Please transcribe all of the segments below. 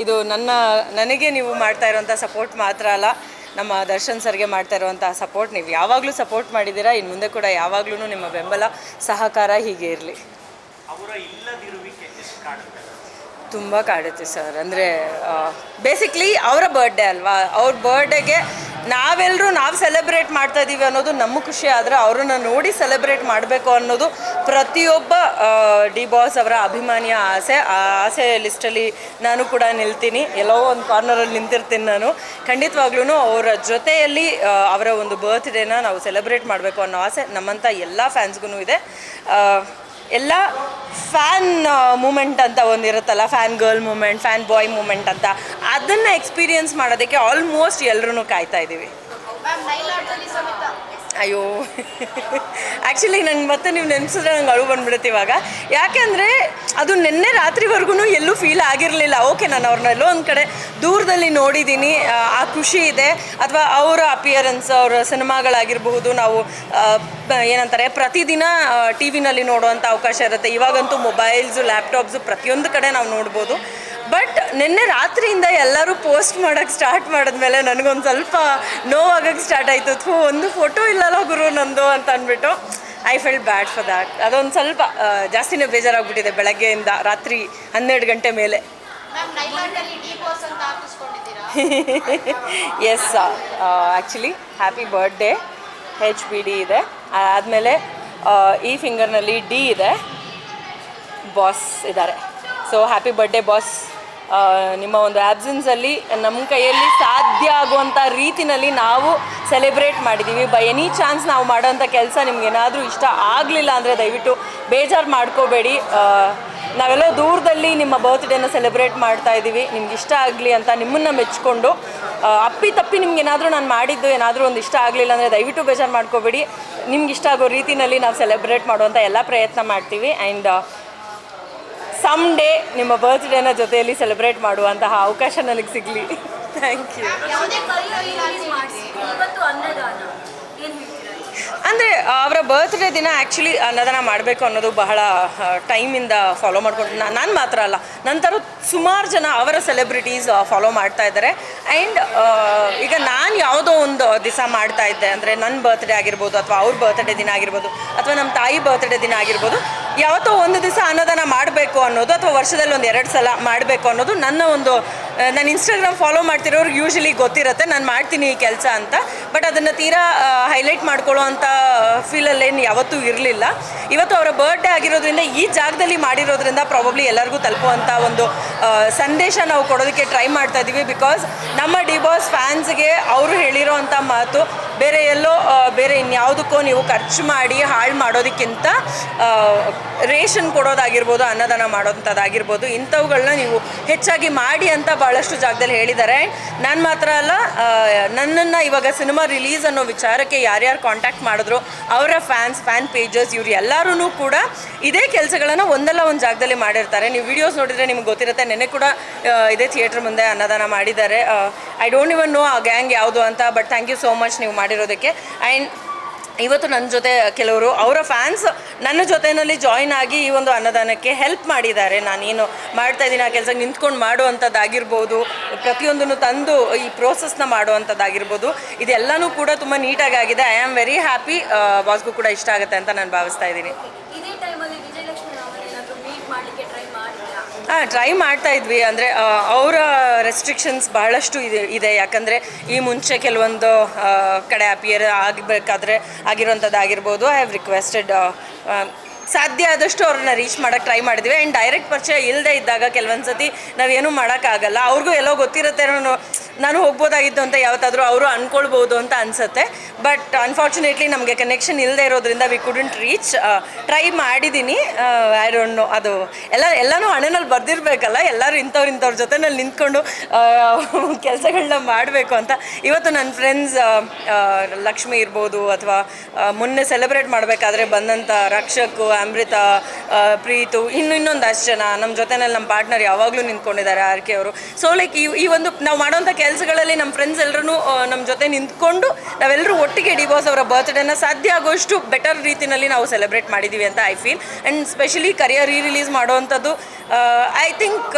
ಇದು ನನ್ನ ನನಗೆ ನೀವು ಮಾಡ್ತಾ ಇರೋಂಥ ಸಪೋರ್ಟ್ ಮಾತ್ರ ಅಲ್ಲ ನಮ್ಮ ದರ್ಶನ್ ಸರ್ಗೆ ಮಾಡ್ತಾ ಇರುವಂಥ ಸಪೋರ್ಟ್ ನೀವು ಯಾವಾಗಲೂ ಸಪೋರ್ಟ್ ಮಾಡಿದ್ದೀರಾ ಇನ್ನು ಮುಂದೆ ಕೂಡ ಯಾವಾಗಲೂ ನಿಮ್ಮ ಬೆಂಬಲ ಸಹಕಾರ ಹೀಗೆ ಇರಲಿ. ತುಂಬ ಕಾಡುತ್ತೆ ಸರ್ ಅಂದರೆ ಬೇಸಿಕ್ಲಿ ಅವರ ಬರ್ಡೇ ಅಲ್ವಾ? ಅವ್ರ ಬರ್ಡೇಗೆ ನಾವೆಲ್ಲರೂ ನಾವು ಸೆಲೆಬ್ರೇಟ್ ಮಾಡ್ತಾ ಇದ್ದೀವಿ ಅನ್ನೋದು ನಮ್ಮ ಖುಷಿ, ಆದರೆ ಅವರನ್ನು ನೋಡಿ ಸೆಲೆಬ್ರೇಟ್ ಮಾಡಬೇಕು ಅನ್ನೋದು ಪ್ರತಿಯೊಬ್ಬ ಡಿ ಬಾಸ್ ಅವರ ಅಭಿಮಾನಿಯ ಆಸೆ. ಆ ಆಸೆ ಲಿಸ್ಟಲ್ಲಿ ನಾನು ಕೂಡ ನಿಲ್ತೀನಿ. ಎಲ್ಲೋ ಒಂದು ಕಾರ್ನರಲ್ಲಿ ನಿಂತಿರ್ತೀನಿ ನಾನು. ಖಂಡಿತವಾಗ್ಲೂ ಅವರ ಜೊತೆಯಲ್ಲಿ ಅವರ ಒಂದು ಬರ್ತ್ಡೇನ ನಾವು ಸೆಲೆಬ್ರೇಟ್ ಮಾಡಬೇಕು ಅನ್ನೋ ಆಸೆ ನಮ್ಮಂಥ ಎಲ್ಲ ಫ್ಯಾನ್ಸ್ಗೂ ಇದೆ. ಎಲ್ಲ ಫ್ಯಾನ್ ಮೂಮೆಂಟ್ ಅಂತ ಒಂದಿರುತ್ತಲ್ಲ fan girl moment fan boy moment ಅಂತ. ಅದನ್ನು ಎಕ್ಸ್ಪೀರಿಯನ್ಸ್ ಮಾಡೋದಕ್ಕೆ ಆಲ್ಮೋಸ್ಟ್ ಎಲ್ಲರೂ ಕಾಯ್ತಾ ಇದ್ದೀವಿ ಅಯ್ಯೋ. ಆ್ಯಕ್ಚುಲಿ ನಂಗೆ ಮತ್ತೆ ನೀವು ನೆನೆಸಿದ್ರೆ ನಂಗೆ ಅಳು ಬಂದ್ಬಿಡುತ್ತೆ ಇವಾಗ. ಯಾಕೆಂದರೆ ಅದು ನಿನ್ನೆ ರಾತ್ರಿವರೆಗೂ ಎಲ್ಲೂ ಫೀಲ್ ಆಗಿರಲಿಲ್ಲ. ಓಕೆ ನಾನು ಅವ್ರನ್ನ ಎಲ್ಲೋ ಒಂದು ಕಡೆ ದೂರದಲ್ಲಿ ನೋಡಿದ್ದೀನಿ ಆ ಖುಷಿ ಇದೆ. ಅಥವಾ ಅವರ ಅಪಿಯರೆನ್ಸ್ ಅವರ ಸಿನಿಮಾಗಳಾಗಿರಬಹುದು, ನಾವು ಏನಂತಾರೆ, ಪ್ರತಿದಿನ ಟಿ ವಿನಲ್ಲಿ ನೋಡುವಂಥ ಅವಕಾಶ ಇರುತ್ತೆ. ಇವಾಗಂತೂ ಮೊಬೈಲ್ಸು ಲ್ಯಾಪ್ಟಾಪ್ಸು ಪ್ರತಿಯೊಂದು ಕಡೆ ನಾವು ನೋಡ್ಬೋದು. ಬಟ್ ನಿನ್ನೆ ರಾತ್ರಿಯಿಂದ ಎಲ್ಲರೂ ಪೋಸ್ಟ್ ಮಾಡೋಕ್ಕೆ ಸ್ಟಾರ್ಟ್ ಮಾಡಿದ್ಮೇಲೆ ನನಗೊಂದು ಸ್ವಲ್ಪ ನೋವಾಗಕ್ಕೆ ಸ್ಟಾರ್ಟ್ ಆಯಿತು. ಥೂ ಒಂದು ಫೋಟೋ ಇಲ್ಲಲ್ಲ ಗುರು ನಂದು ಅಂತ ಅಂದ್ಬಿಟ್ಟು I felt bad for that ಅದೊಂದು ಸ್ವಲ್ಪ ಜಾಸ್ತಿನೇ ಬೇಜಾರಾಗ್ಬಿಟ್ಟಿದೆ ಬೆಳಗ್ಗೆಯಿಂದ ರಾತ್ರಿ ಹನ್ನೆರಡು ಗಂಟೆ ಮೇಲೆ. Yes actually happy birthday H B D ಇದೆ. ಆದಮೇಲೆ ಈ ಫಿಂಗರ್ನಲ್ಲಿ ಡಿ ಇದೆ. ಬಾಸ್ ಇದ್ದಾರೆ. ಸೊ ಹ್ಯಾಪಿ ಬರ್ಡೇ ಬಾಸ್ ನಿಮ್ಮ ಒಂದು ಅಲ್ಲಿ ನಮ್ಮ ಕೈಯಲ್ಲಿ ಸಾಧ್ಯ ಆಗುವಂಥ ರೀತಿನಲ್ಲಿ ನಾವು ಸೆಲೆಬ್ರೇಟ್ ಮಾಡಿದ್ದೀವಿ ಬೈ ಎನಿ ಚಾನ್ಸ್ ನಾವು ಮಾಡೋಂಥ ಕೆಲಸ ನಿಮ್ಗೇನಾದರೂ ಇಷ್ಟ ಆಗಲಿಲ್ಲ ಅಂದರೆ ದಯವಿಟ್ಟು ಬೇಜಾರು ಮಾಡ್ಕೋಬೇಡಿ. ನಾವೆಲ್ಲ ದೂರದಲ್ಲಿ ನಿಮ್ಮ ಬರ್ತ್ಡೇನ ಸೆಲೆಬ್ರೇಟ್ ಮಾಡ್ತಾ ಇದ್ದೀವಿ ನಿಮ್ಗೆ ಇಷ್ಟ ಆಗಲಿ ಅಂತ ನಿಮ್ಮನ್ನು ಮೆಚ್ಕೊಂಡು ಅಪ್ಪಿ ತಪ್ಪಿ ನಿಮ್ಗೆ ಏನಾದರೂ ನಾನು ಮಾಡಿದ್ದು ಏನಾದರೂ ಒಂದು ಇಷ್ಟ ಆಗಲಿಲ್ಲ ಅಂದರೆ ದಯವಿಟ್ಟು ಬೇಜಾರು ಮಾಡ್ಕೋಬೇಡಿ. ನಿಮ್ಗೆ ಇಷ್ಟ ಆಗೋ ರೀತಿಯಲ್ಲಿ ನಾವು ಸೆಲೆಬ್ರೇಟ್ ಮಾಡುವಂಥ ಎಲ್ಲ ಪ್ರಯತ್ನ ಮಾಡ್ತೀವಿ. ಆ್ಯಂಡ್ ಸಮ್ ಡೇ ನಿಮ್ಮ ಬರ್ತ್ಡೇನ ಜೊತೆಯಲ್ಲಿ ಸೆಲೆಬ್ರೇಟ್ ಮಾಡುವಂತಹ ಅವಕಾಶ ನನಗೆ ಸಿಗಲಿ. ಥ್ಯಾಂಕ್ ಯು ಅಂದರೆ ಅವರ ಬರ್ತ್ಡೇ ದಿನ ಆ್ಯಕ್ಚುಲಿ ಅನ್ನದಾನ ಮಾಡಬೇಕು ಅನ್ನೋದು ಬಹಳ ಟೈಮಿಂದ ಫಾಲೋ ಮಾಡ್ಕೊಂಡು ನಾನು ಮಾತ್ರ ಅಲ್ಲ ನಂತರ ಸುಮಾರು ಜನ ಅವರ ಸೆಲೆಬ್ರಿಟೀಸ್ ಫಾಲೋ ಮಾಡ್ತಾ ಇದ್ದಾರೆ. ಆ್ಯಂಡ್ ಈಗ ನಾನು ಯಾವುದೋ ಒಂದು ದಿವಸ ಮಾಡ್ತಾ ಇದ್ದೆ. ಅಂದರೆ ನನ್ನ ಬರ್ತ್ಡೇ ಆಗಿರ್ಬೋದು ಅಥವಾ ಅವ್ರ ಬರ್ತ್ಡೇ ದಿನ ಆಗಿರ್ಬೋದು ಅಥವಾ ನಮ್ಮ ತಾಯಿ ಬರ್ತ್ಡೇ ದಿನ ಆಗಿರ್ಬೋದು. ಯಾವತ್ತೋ ಒಂದು ದಿವಸ ಅನ್ನದಾನ ಮಾಡಬೇಕು ಅನ್ನೋದು ಅಥವಾ ವರ್ಷದಲ್ಲಿ ಒಂದು ಎರಡು ಸಲ ಮಾಡಬೇಕು ಅನ್ನೋದು ನನ್ನ ಒಂದು ನಾನು ಇನ್ಸ್ಟಾಗ್ರಾಮ್ ಫಾಲೋ ಮಾಡ್ತಿರೋರ್ಗೆ ಯೂಶಲಿ ಗೊತ್ತಿರುತ್ತೆ. ನಾನು ಮಾಡ್ತೀನಿ ಈ ಕೆಲಸ ಅಂತ. ಬಟ್ ಅದನ್ನು ತೀರಾ ಹೈಲೈಟ್ ಮಾಡ್ಕೊಳ್ಳೋ ಅಂಥ ಫೀಲಲ್ಲೇನು ಯಾವತ್ತೂ ಇರಲಿಲ್ಲ. ಇವತ್ತು ಅವರ ಬರ್ಡೇ ಆಗಿರೋದ್ರಿಂದ ಈ ಜಾಗದಲ್ಲಿ ಮಾಡಿರೋದ್ರಿಂದ ಪ್ರಾಬಬ್ಲಿ ಎಲ್ಲರಿಗೂ ತಲುಪುವಂಥ ಒಂದು ಸಂದೇಶ ನಾವು ಕೊಡೋದಕ್ಕೆ ಟ್ರೈ ಮಾಡ್ತಾ ಇದ್ದೀವಿ ಬಿಕಾಸ್ ನಮ್ಮ ಡಿ ಬಾಸ್ ಫ್ಯಾನ್ಸ್ಗೆ ಅವರು ಹೇಳಿರೋ ಮಾತು ಬೇರೆ ಎಲ್ಲೋ ಬೇರೆ ಇನ್ಯಾವುದಕ್ಕೋ ನೀವು ಖರ್ಚು ಮಾಡಿ ಹಾಳು ಮಾಡೋದಕ್ಕಿಂತ ರೇಷನ್ ಕೊಡೋದಾಗಿರ್ಬೋದು, ಅನ್ನದಾನ ಮಾಡೋಂಥದ್ದಾಗಿರ್ಬೋದು ಇಂಥವುಗಳನ್ನ ನೀವು ಹೆಚ್ಚಾಗಿ ಮಾಡಿ ಅಂತ ಭಾಳಷ್ಟು ಜಾಗದಲ್ಲಿ ಹೇಳಿದ್ದಾರೆ. ನಾನು ಮಾತ್ರ ಅಲ್ಲ ನನ್ನನ್ನು ಇವಾಗ ಸಿನಿಮಾ ರಿಲೀಸ್ ಅನ್ನೋ ವಿಚಾರಕ್ಕೆ ಯಾರ್ಯಾರು ಕಾಂಟ್ಯಾಕ್ಟ್ ಮಾಡಿದ್ರು, ಅವರ ಫ್ಯಾನ್ಸ್ ಫ್ಯಾನ್ ಪೇಜಸ್ ಇವ್ರು ಎಲ್ಲರೂ ಕೂಡ ಇದೇ ಕೆಲಸಗಳನ್ನು ಒಂದಲ್ಲ ಒಂದು ಜಾಗದಲ್ಲಿ ಮಾಡಿರ್ತಾರೆ. ನೀವು ವಿಡಿಯೋಸ್ ನೋಡಿದರೆ ನಿಮ್ಗೆ ಗೊತ್ತಿರುತ್ತೆ ನೆನೆ ಕೂಡ ಇದೇ ಥಿಯೇಟ್ರ್ ಮುಂದೆ ಅನ್ನದಾನ ಮಾಡಿದ್ದಾರೆ. ಐ ಡೋಂಟ್ ಇವನ್ ನೋ ಆ ಗ್ಯಾಂಗ್ ಯಾವುದು ಅಂತ but thank you so much ನೀವು ಮಾಡಿರೋದಕ್ಕೆ. ಆ್ಯಂಡ್ ಇವತ್ತು ನನ್ನ ಜೊತೆ ಕೆಲವರು, ಅವರ ಫ್ಯಾನ್ಸ್ ನನ್ನ ಜೊತೆಯಲ್ಲಿ ಜಾಯಿನ್ ಆಗಿ ಈ ಒಂದು ಅನ್ನದಾನಕ್ಕೆ ಹೆಲ್ಪ್ ಮಾಡಿದ್ದಾರೆ. ನಾನೇನು ಮಾಡ್ತಾ ಇದ್ದೀನಿ, ಆ ಕೆಲಸ ನಿಂತ್ಕೊಂಡು ಮಾಡುವಂಥದ್ದಾಗಿರ್ಬೋದು, ಪ್ರತಿಯೊಂದನ್ನು ತಂದು ಈ ಪ್ರೋಸೆಸ್ನ ಮಾಡುವಂಥದ್ದಾಗಿರ್ಬೋದು. ಇದೆಲ್ಲನೂ ಕೂಡ ತುಂಬ ನೀಟಾಗಿ ಆಗಿದೆ. ಐ ಆಮ್ ವೆರಿ ಹ್ಯಾಪಿ ಬಾಸ್ಗೂ ಕೂಡ ಇಷ್ಟ ಆಗುತ್ತೆ ಅಂತ ನಾನು ಭಾವಿಸ್ತಾ ಇದ್ದೀನಿ ಇದೇ ಟೈಮಲ್ಲಿ ವಿಜಯಲಕ್ಷ್ಮಿ ರಾಮನ್ ಏನಾದರೂ ಮೀಟ್ ಮಾಡಲಿಕ್ಕೆ ಟ್ರೈ ಮಾಡಿದ್ರಾ ಹಾಂ ಟ್ರೈ ಮಾಡ್ತಾ ಇದ್ವಿ. ಅಂದರೆ ಅವರ ರೆಸ್ಟ್ರಿಕ್ಷನ್ಸ್ ಬಹಳಷ್ಟು ಇದೆ ಇದೆ. ಯಾಕಂದರೆ, ಈ ಮುಂಚೆ ಕೆಲವೊಂದು ಕಡೆ ಅಪಿಯರ್ ಆಗಬೇಕಾದ್ರೆ ಆಗಿರೋಂಥದ್ದು ಆಗಿರ್ಬೋದು. ಐ ಹ್ಯಾವ್ ರಿಕ್ವೆಸ್ಟೆಡ್ ಸಾಧ್ಯ ಆದಷ್ಟು ಅವ್ರನ್ನ ರೀಚ್ ಮಾಡೋಕ್ಕೆ ಟ್ರೈ ಮಾಡಿದ್ವಿ. ಆ್ಯಂಡ್ ಡೈರೆಕ್ಟ್ ಪರಿಚಯ ಇಲ್ಲದೆ ಇದ್ದಾಗ ಕೆಲವೊಂದು ಸತಿ ನಾವೇನು ಮಾಡೋಕ್ಕಾಗಲ್ಲ. ಅವ್ರಿಗೂ ಎಲ್ಲೋ ಗೊತ್ತಿರುತ್ತೆ ನಾನು ಹೋಗ್ಬೋದಾಗಿತ್ತು ಅಂತ ಯಾವತ್ತಾದರೂ ಅವರು ಅಂದ್ಕೊಳ್ಬೋದು ಅಂತ ಅನಿಸುತ್ತೆ. ಬಟ್ ಅನ್ಫಾರ್ಚುನೇಟ್ಲಿ ನಮಗೆ ಕನೆಕ್ಷನ್ ಇಲ್ಲದೆ ಇರೋದ್ರಿಂದ ವಿ ಕುಡಂಟ್ ರೀಚ್ ಟ್ರೈ ಮಾಡಿದ್ದೀನಿ ಐ ಡೋಂಟ್ ನೋ ಅದು ಎಲ್ಲ, ಎಲ್ಲನೂ ಹಣನಲ್ಲಿ ಬರ್ದಿರಬೇಕಲ್ಲ, ಎಲ್ಲರೂ ಇಂಥವ್ರು ಇಂಥವ್ರ ಜೊತೆನಲ್ಲಿ ನಿಂತ್ಕೊಂಡು ಕೆಲಸಗಳನ್ನ ಮಾಡಬೇಕು ಅಂತ. ಇವತ್ತು ನನ್ನ ಫ್ರೆಂಡ್ಸ್ ಲಕ್ಷ್ಮಿ ಇರ್ಬೋದು ಅಥವಾ ಮೊನ್ನೆ ಸೆಲೆಬ್ರೇಟ್ ಮಾಡಬೇಕಾದ್ರೆ ಬಂದಂಥ ರಕ್ಷಕ್, ಅಮೃತ ಪ್ರೀತು, ಇನ್ನು ಇನ್ನೊಂದು ಅಷ್ಟು ಜನ ನಮ್ಮ ಜೊತೆನಲ್ಲಿ ನಮ್ಮ ಪಾರ್ಟ್ನರ್ ಯಾವಾಗಲೂ ನಿಂತ್ಕೊಂಡಿದ್ದಾರೆ, ಆರ್ ಕೆ ಅವರು. ಸೊ ಲೈಕ್ ಈ ಈ ಒಂದು ನಾವು ಮಾಡೋಂಥ ಕೆಲಸಗಳಲ್ಲಿ ನಮ್ಮ ಫ್ರೆಂಡ್ಸ್ ಎಲ್ಲರೂ ನಮ್ಮ ಜೊತೆ ನಿಂತ್ಕೊಂಡು ನಾವೆಲ್ಲರೂ ಒಟ್ಟಿಗೆ ಡಿ ಬಾಸ್ ಅವರ ಬರ್ತ್ಡೇನ ಸಾಧ್ಯ ಆಗೋಷ್ಟು ಬೆಟರ್ ರೀತಿಯಲ್ಲಿ ನಾವು ಸೆಲೆಬ್ರೇಟ್ ಮಾಡಿದ್ದೀವಿ ಅಂತ I feel and specially career re release ಮಾಡುವಂಥದ್ದು ಐ ಥಿಂಕ್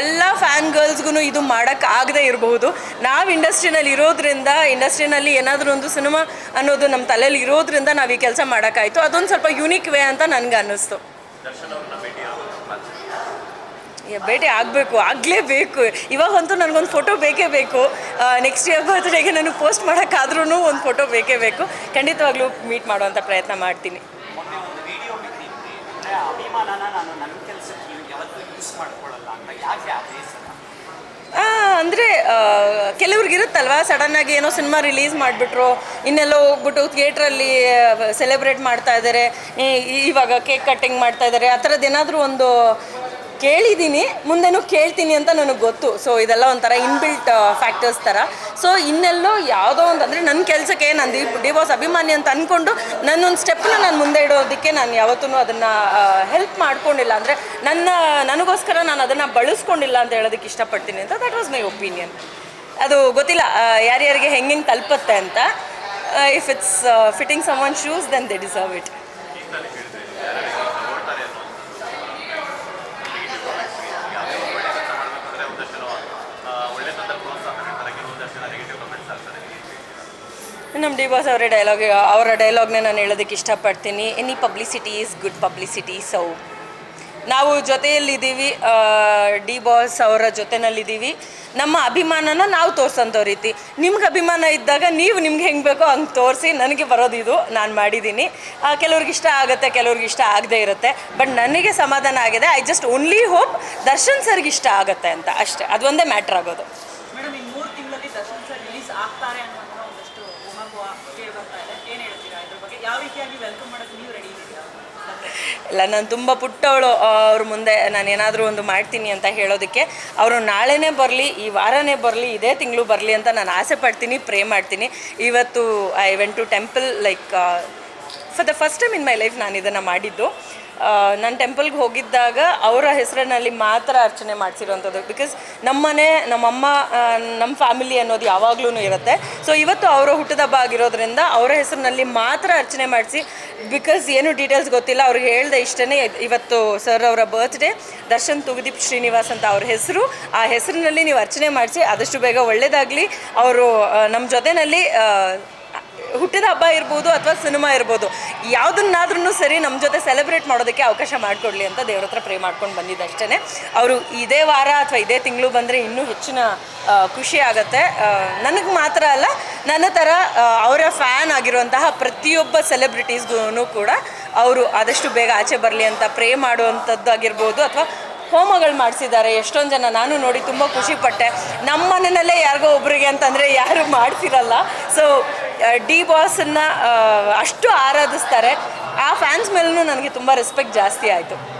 ಎಲ್ಲ ಫ್ಯಾನ್ ಗರ್ಲ್ಸ್ಗೂ ಇದು ಮಾಡೋಕ್ಕೆ ಆಗದೆ ಇರಬಹುದು. ನಾವು ಇಂಡಸ್ಟ್ರಿನಲ್ಲಿ ಇರೋದ್ರಿಂದ ಇಂಡಸ್ಟ್ರಿನಲ್ಲಿ ಏನಾದರೂ ಒಂದು ಸಿನಿಮಾ ಅನ್ನೋದು ನಮ್ಮ ತಲೆಯಲ್ಲಿ ಇರೋದ್ರಿಂದ ನಾವು ಈ ಕೆಲಸ ಮಾಡೋಕ್ಕಾಯಿತು ಅದೊಂದು ಸ್ವಲ್ಪ ಯುನೀಕ್ ವೇ ಅಂತ ನನಗೆ ಅನ್ನಿಸ್ತು. ಭೇಟಿ ಆಗಬೇಕು ಆಗಲೇಬೇಕು. ಇವಾಗಂತೂ ನನಗೊಂದು ಫೋಟೋ ಬೇಕೇ ಬೇಕು. ನೆಕ್ಸ್ಟ್ ಇಯರ್ ಬರ್ತ್ಡೇಗೆ ನಾನು ಪೋಸ್ಟ್ ಮಾಡೋಕ್ಕಾದ್ರೂ ಒಂದು ಫೋಟೋ ಬೇಕೇ ಬೇಕು. ಖಂಡಿತವಾಗ್ಲೂ ಮೀಟ್ ಮಾಡುವಂಥ ಪ್ರಯತ್ನ ಮಾಡ್ತೀನಿ. ಅಂದರೆ ಕೆಲವ್ರಿಗಿರುತ್ತಲ್ವಾ ಸಡನ್ನಾಗಿ ಏನೋ ಸಿನಿಮಾ ರಿಲೀಸ್ ಮಾಡಿಬಿಟ್ರು. ಇನ್ನೆಲ್ಲೋ ಹೋಗ್ಬಿಟ್ಟು ಥಿಯೇಟ್ರಲ್ಲಿ ಸೆಲೆಬ್ರೇಟ್ ಮಾಡ್ತಾ ಇದ್ದಾರೆ ಇವಾಗ ಕೇಕ್ ಕಟ್ಟಿಂಗ್ ಮಾಡ್ತಾ ಇದ್ದಾರೆ ಆ ಥರದ್ದು ಏನಾದರೂ ಒಂದು ಕೇಳಿದ್ದೀನಿ, ಮುಂದೆನೂ ಕೇಳ್ತೀನಿ ಅಂತ ನನಗೆ ಗೊತ್ತು. ಸೊ ಇದೆಲ್ಲ ಒಂಥರ ಇನ್ಬಿಲ್ಟ್ ಫ್ಯಾಕ್ಟರ್ಸ್ ಥರ ಸೊ ಇನ್ನೆಲ್ಲೋ ಯಾವುದೋ ಒಂದು ಅಂದರೆ ನನ್ನ ಕೆಲಸಕ್ಕೆ ನಾನು ಡಿ ಡಿವೋರ್ಸ್ ಅಭಿಮಾನಿ ಅಂತ ಅಂದ್ಕೊಂಡು ನನ್ನೊಂದು ಸ್ಟೆಪ್ನ ನಾನು ಮುಂದೆ ಇಡೋದಕ್ಕೆ ನಾನು ಯಾವತ್ತೂ ಅದನ್ನು ಹೆಲ್ಪ್ ಮಾಡ್ಕೊಂಡಿಲ್ಲ. ಅಂದರೆ ನನ್ನ, ನನಗೋಸ್ಕರ ನಾನು ಅದನ್ನು ಬಳಸ್ಕೊಂಡಿಲ್ಲ ಅಂತ ಹೇಳೋದಕ್ಕೆ ಇಷ್ಟಪಡ್ತೀನಿ ಅಂತ ದಟ್ ವಾಸ್ ಮೈ ಒಪಿನಿಯನ್ ಅದು ಗೊತ್ತಿಲ್ಲ ಯಾರ್ಯಾರಿಗೆ ಹೆಂಗೆ ಹೆಂಗೆ ತಲುಪತ್ತೆ ಅಂತ. If it's fitting someone shoes then they deserve it ನಮ್ಮ ಡಿ ಬಾಸ್ ಅವರ ಡೈಲಾಗ್ ಅವರ ಡೈಲಾಗ್ನ ನಾನು ಹೇಳೋದಕ್ಕೆ ಇಷ್ಟಪಡ್ತೀನಿ. Any publicity is good publicity so ನಾವು ಜೊತೆಯಲ್ಲಿದ್ದೀವಿ. ಡಿ ಬಾಸ್ ಅವರ ಜೊತೆನಲ್ಲಿದ್ದೀವಿ. ನಮ್ಮ ಅಭಿಮಾನನ ನಾವು ತೋರ್ಸೋಂಥ ರೀತಿ. ನಿಮ್ಗೆ ಅಭಿಮಾನ ಇದ್ದಾಗ ನೀವು ನಿಮ್ಗೆ ಹೆಂಗೆ ಬೇಕೋ ಹಂಗೆ ತೋರಿಸಿ ನನಗೆ ಬರೋದು ಇದು. ನಾನು ಮಾಡಿದ್ದೀನಿ. ಕೆಲವ್ರಿಗೆ ಇಷ್ಟ ಆಗುತ್ತೆ, ಕೆಲವ್ರಿಗೆ ಇಷ್ಟ ಆಗದೇ ಇರುತ್ತೆ. ಬಟ್ ನನಗೆ ಸಮಾಧಾನ ಆಗಿದೆ. I just only hope Darshan ಸರ್ಗೆ ಇಷ್ಟ ಆಗುತ್ತೆ ಅಂತ. ಅಷ್ಟೇ. ಅದೊಂದೇ ಮ್ಯಾಟ್ರ್ ಆಗೋದು. ಇಲ್ಲ ನಾನು ತುಂಬ ಪುಟ್ಟವಳು ಅವ್ರ ಮುಂದೆ ನಾನು ಏನಾದರೂ ಒಂದು ಮಾಡ್ತೀನಿ ಅಂತ ಹೇಳೋದಕ್ಕೆ. ಅವರು ನಾಳೆನೇ ಬರಲಿ, ಈ ವಾರನೇ ಬರಲಿ, ಇದೇ ತಿಂಗಳು ಬರಲಿ ಅಂತ ನಾನು ಆಸೆ ಪಡ್ತೀನಿ, ಪ್ರೇ ಮಾಡ್ತೀನಿ. ಇವತ್ತು I went to temple like for the first time in my life ನಾನು ಇದನ್ನು ಮಾಡಿದ್ದು. ನಾನು ಟೆಂಪಲ್ಗೆ ಹೋಗಿದ್ದಾಗ ಅವರ ಹೆಸರಿನಲ್ಲಿ ಮಾತ್ರ ಅರ್ಚನೆ ಮಾಡಿಸಿರುವಂಥದ್ದು ಬಿಕಾಸ್ ನಮ್ಮನೆ, ನಮ್ಮಮ್ಮ ನಮ್ಮ ಫ್ಯಾಮಿಲಿ ಅನ್ನೋದು ಯಾವಾಗಲೂ ಇರುತ್ತೆ. ಸೊ ಇವತ್ತು ಅವರ ಹುಟ್ಟದಬ್ಬ ಆಗಿರೋದ್ರಿಂದ ಅವರ ಹೆಸರಿನಲ್ಲಿ ಮಾತ್ರ ಅರ್ಚನೆ ಮಾಡಿಸಿ ಬಿಕಾಸ್ ಏನು ಡೀಟೇಲ್ಸ್ ಗೊತ್ತಿಲ್ಲ, ಅವ್ರಿಗೆ ಹೇಳ್ದೆ ಇಷ್ಟನೇ ಇವತ್ತು ಸರ್ ಅವರ ಬರ್ತ್ಡೇ ದರ್ಶನ್ ತುಗದೀಪ್ ಶ್ರೀನಿವಾಸ್ ಅಂತ ಅವ್ರ ಹೆಸರು. ಆ ಹೆಸರಿನಲ್ಲಿ ನೀವು ಅರ್ಚನೆ ಮಾಡಿಸಿ, ಆದಷ್ಟು ಬೇಗ ಒಳ್ಳೇದಾಗಲಿ. ಅವರು ನಮ್ಮ ಜೊತೆಯಲ್ಲಿ ಹುಟ್ಟಿದ ಹಬ್ಬ ಇರ್ಬೋದು ಅಥವಾ ಸಿನಿಮಾ ಇರ್ಬೋದು ಯಾವುದನ್ನಾದ್ರೂ ಸರಿ ನಮ್ಮ ಜೊತೆ ಸೆಲೆಬ್ರೇಟ್ ಮಾಡೋದಕ್ಕೆ ಅವಕಾಶ ಮಾಡಿಕೊಡ್ಲಿ ಅಂತ ದೇವ್ರ ಹತ್ರ ಪ್ರೇ ಮಾಡ್ಕೊಂಡು ಬಂದಿದ್ದಷ್ಟೇ ಅವರು ಇದೇ ವಾರ ಅಥವಾ ಇದೇ ತಿಂಗಳು ಬಂದರೆ ಇನ್ನೂ ಹೆಚ್ಚಿನ ಖುಷಿ ಆಗುತ್ತೆ. ನನಗೆ ಮಾತ್ರ ಅಲ್ಲ, ನನ್ನ ಥರ ಅವರ ಫ್ಯಾನ್ ಆಗಿರುವಂತಹ ಪ್ರತಿಯೊಬ್ಬ ಸೆಲೆಬ್ರಿಟೀಸ್ಗೂ ಕೂಡ ಅವರು ಆದಷ್ಟು ಬೇಗ ಆಚೆ ಬರಲಿ ಅಂತ ಪ್ರೇ ಮಾಡುವಂಥದ್ದು ಆಗಿರ್ಬೋದು ಅಥವಾ ಹೋಮಗಳು ಮಾಡಿಸಿದ್ದಾರೆ. ಎಷ್ಟೊಂದು ಜನ ನಾನು ನೋಡಿ ತುಂಬ ಖುಷಿಪಟ್ಟೆ ನಮ್ಮ ಮನೆಯಲ್ಲೇ ಯಾರಿಗೋ ಒಬ್ಬರಿಗೆ ಅಂತಂದರೆ ಯಾರು ಮಾಡ್ತಿರಲ್ಲ ಸೊ ಡಿ ಬಾಸನ್ನು ಅಷ್ಟು ಆರಾಧಿಸ್ತಾರೆ. ಆ ಫ್ಯಾನ್ಸ್ ಮೇಲೂ ನನಗೆ ತುಂಬ ರೆಸ್ಪೆಕ್ಟ್ ಜಾಸ್ತಿ ಆಯಿತು.